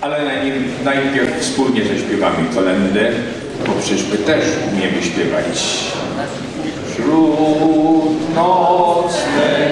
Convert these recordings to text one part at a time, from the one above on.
Ale najpierw, wspólnie zaśpiewamy kolędę, bo przecież my też umiemy śpiewać. Wśród nocnej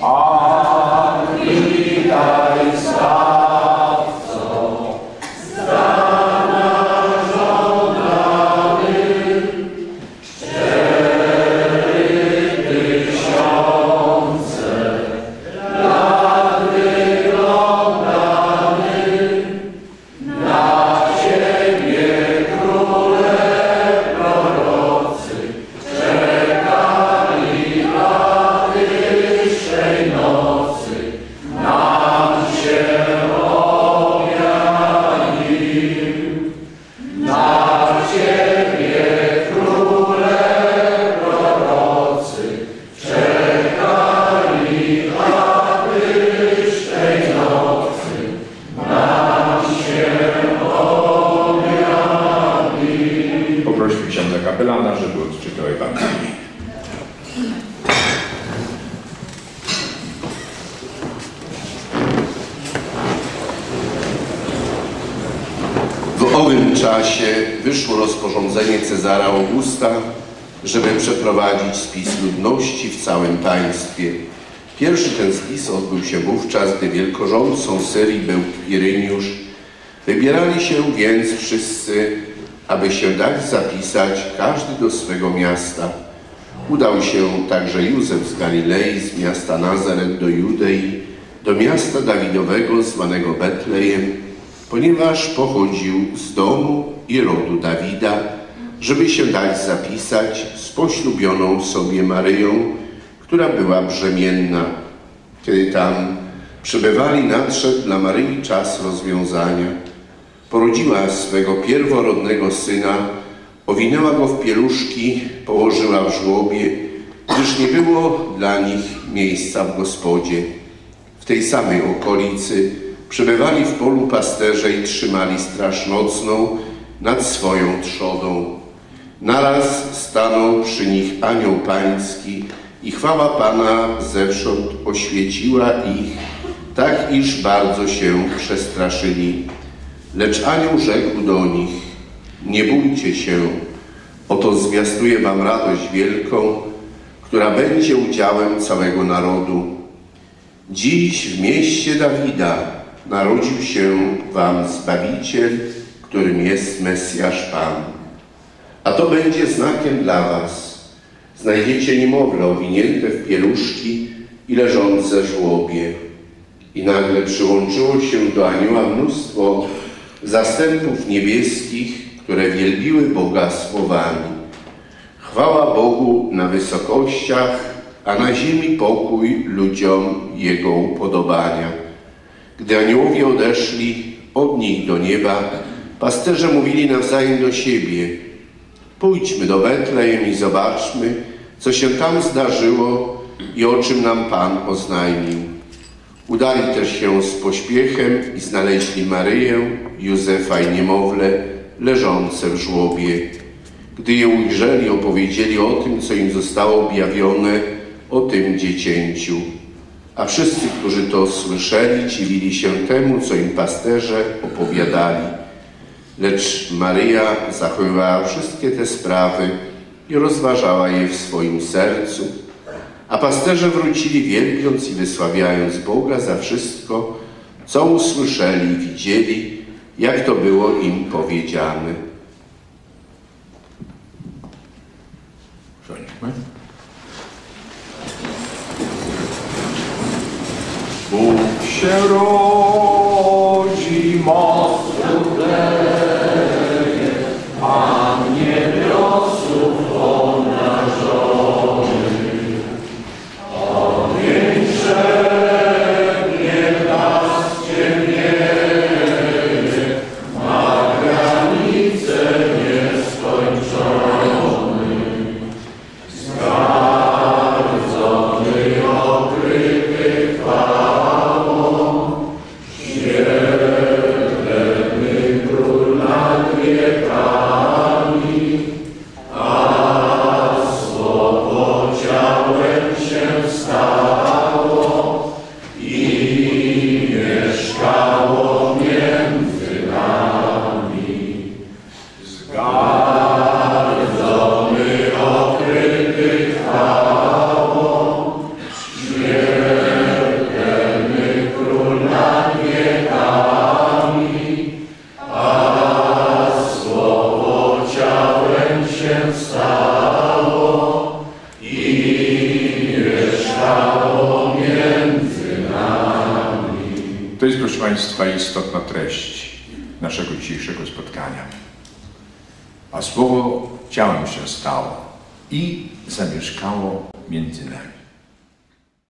好 W owym czasie wyszło rozporządzenie Cezara Augusta, żeby przeprowadzić spis ludności w całym państwie. Pierwszy ten spis odbył się wówczas, gdy wielkorządcą Syrii był Iryniusz. Wybierali się więc wszyscy, aby się dać zapisać, każdy do swego miasta. Udał się także Józef z Galilei, z miasta Nazaret do Judei, do miasta Dawidowego zwanego Betlejem, ponieważ pochodził z domu i rodu Dawida, żeby się dać zapisać z poślubioną sobie Maryją, która była brzemienna. Kiedy tam przybywali, nadszedł dla Maryi czas rozwiązania. Porodziła swego pierworodnego syna, owinęła go w pieluszki, położyła w żłobie, gdyż nie było dla nich miejsca w gospodzie. W tej samej okolicy przebywali w polu pasterze i trzymali straż nocną nad swoją trzodą. Naraz stanął przy nich anioł pański i chwała Pana zewsząd oświeciła ich, tak iż bardzo się przestraszyli. Lecz anioł rzekł do nich, nie bójcie się, oto zwiastuję wam radość wielką, która będzie udziałem całego narodu. Dziś w mieście Dawida narodził się wam Zbawiciel, którym jest Mesjasz Pan. A to będzie znakiem dla was. Znajdziecie niemowlę owinięte w pieluszki i leżące żłobie. I nagle przyłączyło się do anioła mnóstwo zastępów niebieskich, które wielbiły Boga słowami. Chwała Bogu na wysokościach, a na ziemi pokój ludziom Jego upodobania. Gdy aniołowie odeszli, od nich do nieba, pasterze mówili nawzajem do siebie: Pójdźmy do Betlejem i zobaczmy, co się tam zdarzyło i o czym nam Pan oznajmił. Udali też się z pośpiechem i znaleźli Maryję, Józefa i niemowlę leżące w żłobie. Gdy je ujrzeli, opowiedzieli o tym, co im zostało objawione, o tym dziecięciu. A wszyscy, którzy to słyszeli, dziwili się temu, co im pasterze opowiadali. Lecz Maryja zachowywała wszystkie te sprawy i rozważała je w swoim sercu. A pasterze wrócili wielbiąc i wysławiając Boga za wszystko, co usłyszeli i widzieli, jak to było im powiedziane. Bóg się rodzi, To jest, proszę Państwa, istotna treść naszego dzisiejszego spotkania. A słowo ciałem się stało i zamieszkało między nami.